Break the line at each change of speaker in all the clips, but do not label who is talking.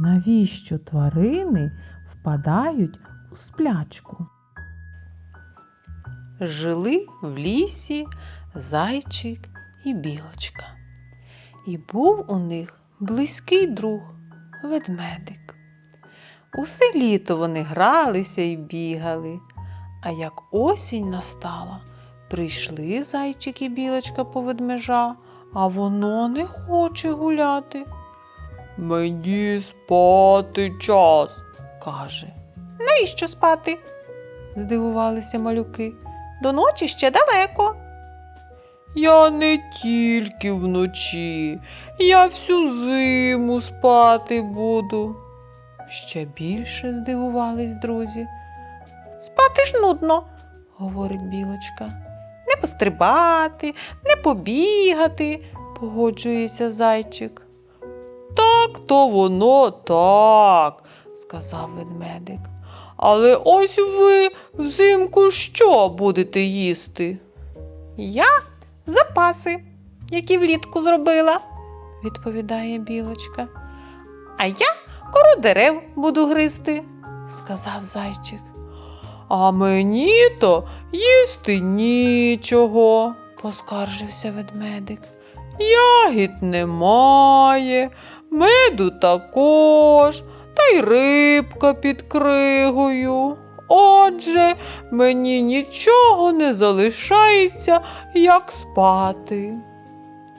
навіщо тварини впадають у сплячку? Жили в лісі зайчик і білочка. І був у них близький друг ведмедик. Усе літо вони гралися і бігали. А як осінь настала, прийшли зайчик і білочка по ведмежа, а воно не хоче гуляти. Мені спати час, каже. Навіщо спати? здивувалися малюки. До ночі ще далеко. Я не тільки вночі, я всю зиму спати буду. Ще більше здивувались друзі. Спати ж нудно, говорить білочка. Не пострибати, не побігати, погоджується зайчик. Так то воно так, сказав ведмедик. Але ось ви взимку що будете їсти? Я запаси, які влітку зробила, відповідає білочка. А я кору дерев буду гризти, сказав зайчик. А мені то їсти нічого, поскаржився ведмедик. Ягід немає, меду також, та й рибка під кригою. Отже, мені нічого не залишається, як спати.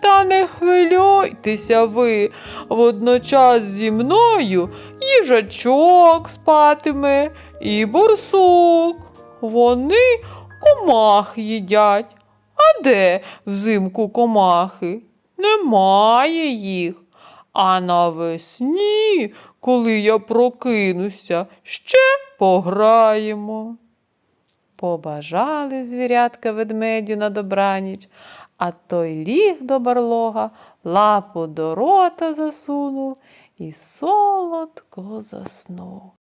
Та не хвилюйтеся ви, водночас зі мною їжачок спатиме і бурсук. Вони комах їдять. А де взимку комахи? Немає їх. А навесні, коли я прокинуся, ще пограємо. Побажали звірятка ведмедю на добраніч, а той ліг до барлога, лапу до рота засунув і солодко заснув.